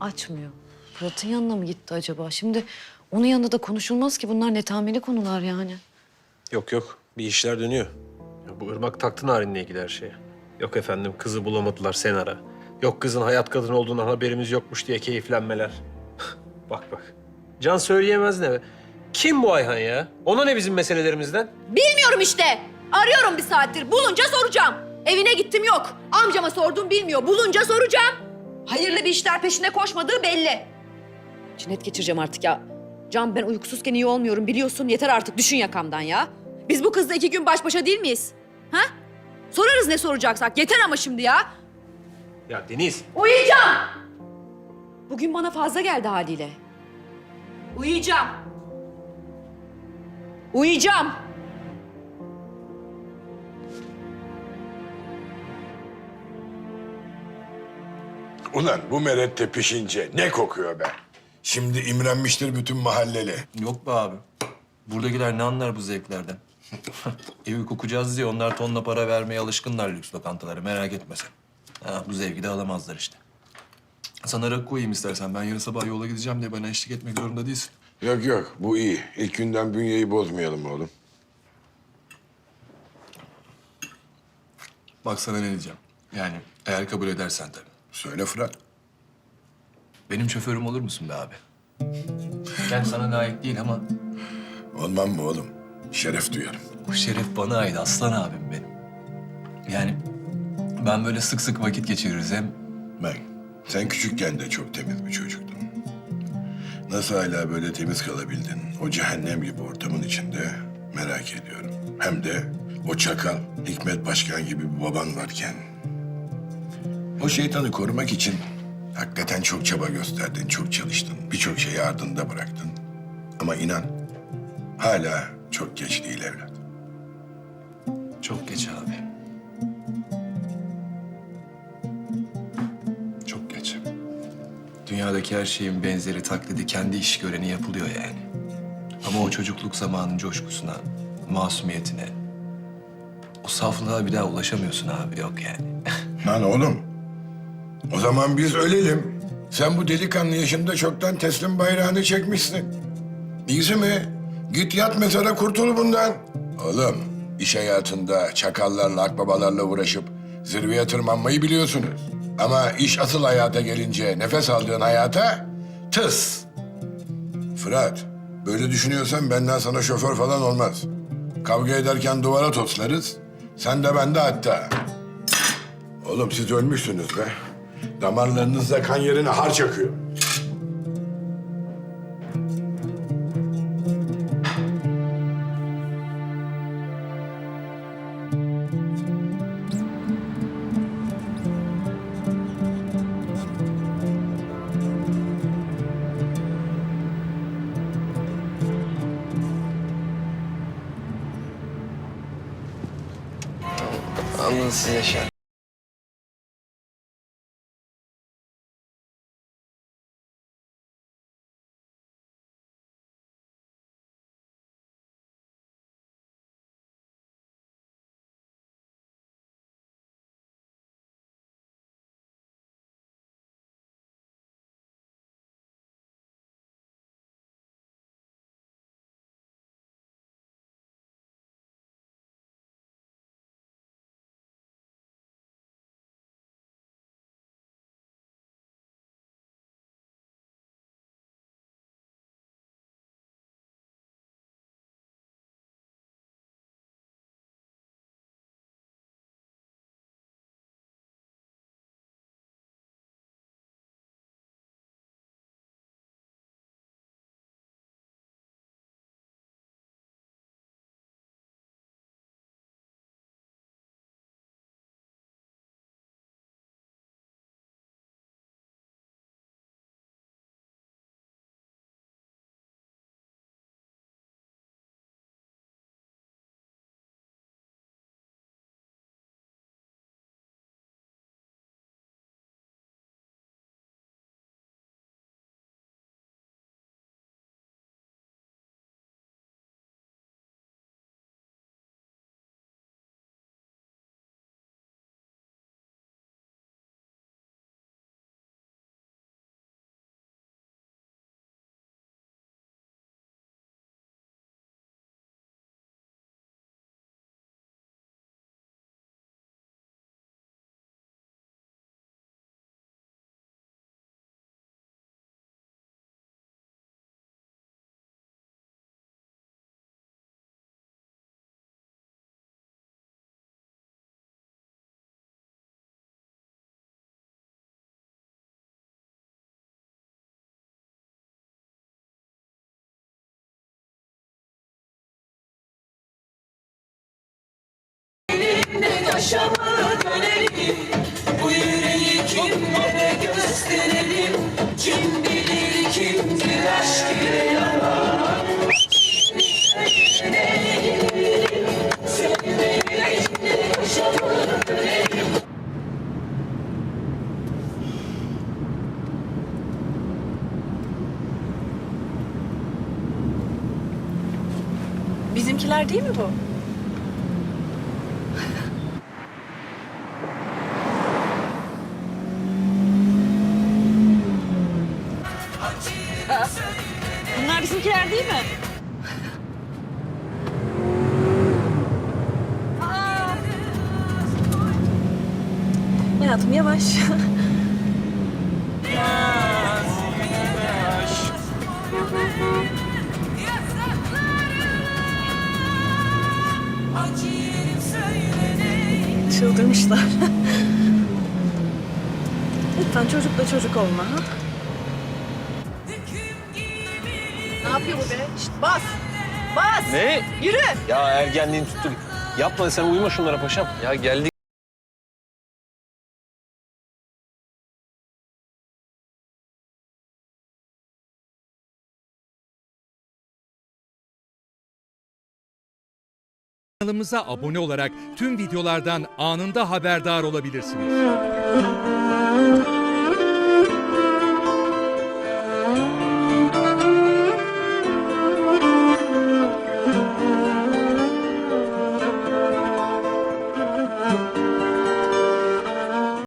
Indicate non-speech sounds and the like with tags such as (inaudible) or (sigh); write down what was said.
Açmıyor. Fırat'ın yanına mı gitti acaba? Şimdi onun yanında da konuşulmaz ki bunlar netameli konular yani. Yok yok bir işler dönüyor. Ya bu ırmak taktı narinle ilgili her şeye. Yok efendim kızı bulamadılar sen ara. Yok kızın hayat kadını olduğundan haberimiz yokmuş diye keyiflenmeler. (laughs) bak bak. Can söyleyemez ne be? Kim bu Ayhan ya? Ona ne bizim meselelerimizden? Bilmiyorum işte. Arıyorum bir saattir. Bulunca soracağım. Evine gittim yok. Amcama sordum bilmiyor. Bulunca soracağım. Hayırlı bir işler peşine koşmadığı belli. Cinnet geçireceğim artık ya. Can ben uykusuzken iyi olmuyorum biliyorsun. Yeter artık düşün yakamdan ya. Biz bu kızla iki gün baş başa değil miyiz? Ha? Sorarız ne soracaksak. Yeter ama şimdi ya. Ya Deniz. Uyuyacağım. Bugün bana fazla geldi haliyle. Uyuyacağım. Uyuyacağım. Ulan bu merette pişince ne kokuyor be? Şimdi imrenmiştir bütün mahalleli. Yok be abi. Buradakiler ne anlar bu zevklerden? (laughs) Evi kokacağız diye onlar tonla para vermeye alışkınlar lüks lokantalara merak etme sen. Ha, bu zevki de alamazlar işte. Sana rakı koyayım istersen. Ben yarın sabah yola gideceğim diye bana eşlik etmek zorunda değilsin. Yok yok bu iyi. İlk günden bünyeyi bozmayalım oğlum. Bak sana ne diyeceğim. Yani eğer kabul edersen tabii. Söyle Fırat. Benim şoförüm olur musun be abi? Yani sana layık değil ama Olmam mı oğlum? Şeref duyarım. bu şeref bana ait aslan abim benim. Yani ben böyle sık sık vakit geçiririz hem Ben, sen küçükken de çok temiz bir çocuktun. Nasıl hala böyle temiz kalabildin o cehennem gibi ortamın içinde merak ediyorum. Hem de o çakal Hikmet Başkan gibi bir baban varken. O şeytanı korumak için hakikaten çok çaba gösterdin, çok çalıştın. Birçok şeyi ardında bıraktın. Ama inan hala çok geç değil evlat. çok geç abi. Çok geç. Dünyadaki her şeyin benzeri taklidi kendi iş göreni yapılıyor yani. Ama o çocukluk zamanın coşkusuna, masumiyetine, o saflığa bir daha ulaşamıyorsun abi yok yani. (laughs) Lan oğlum, o zaman biz ölelim. Sen bu delikanlı yaşında çoktan teslim bayrağını çekmişsin. İyisi mi? Git yat mezara kurtul bundan. Oğlum, iş hayatında çakallarla, akbabalarla uğraşıp zirveye tırmanmayı biliyorsunuz. Ama iş asıl hayata gelince nefes aldığın hayata tıs. Fırat, böyle düşünüyorsan benden sana şoför falan olmaz. Kavga ederken duvara toslarız. Sen de ben de hatta. Oğlum siz ölmüşsünüz be. Damarlarınızda kan yerine harç akıyor. Yaşa. başa mı dönelim Bu yüreği kimlere gösterelim Kim bilir kimdir aşk ile yalan Bizimkiler değil mi bu? (laughs) Bunlar bizimkiler değil mi? Hayatım yavaş. (laughs) Çıldırmışlar. (laughs) Lütfen çocukla çocuk olma ha. Ne yapıyor bu be? Şişt, bas! Bas! Ne? Yürü! Ya ergenliğin tuttu. Yapma sen uyuma şunlara paşam. Ya geldik. Kanalımıza abone olarak tüm videolardan anında haberdar olabilirsiniz.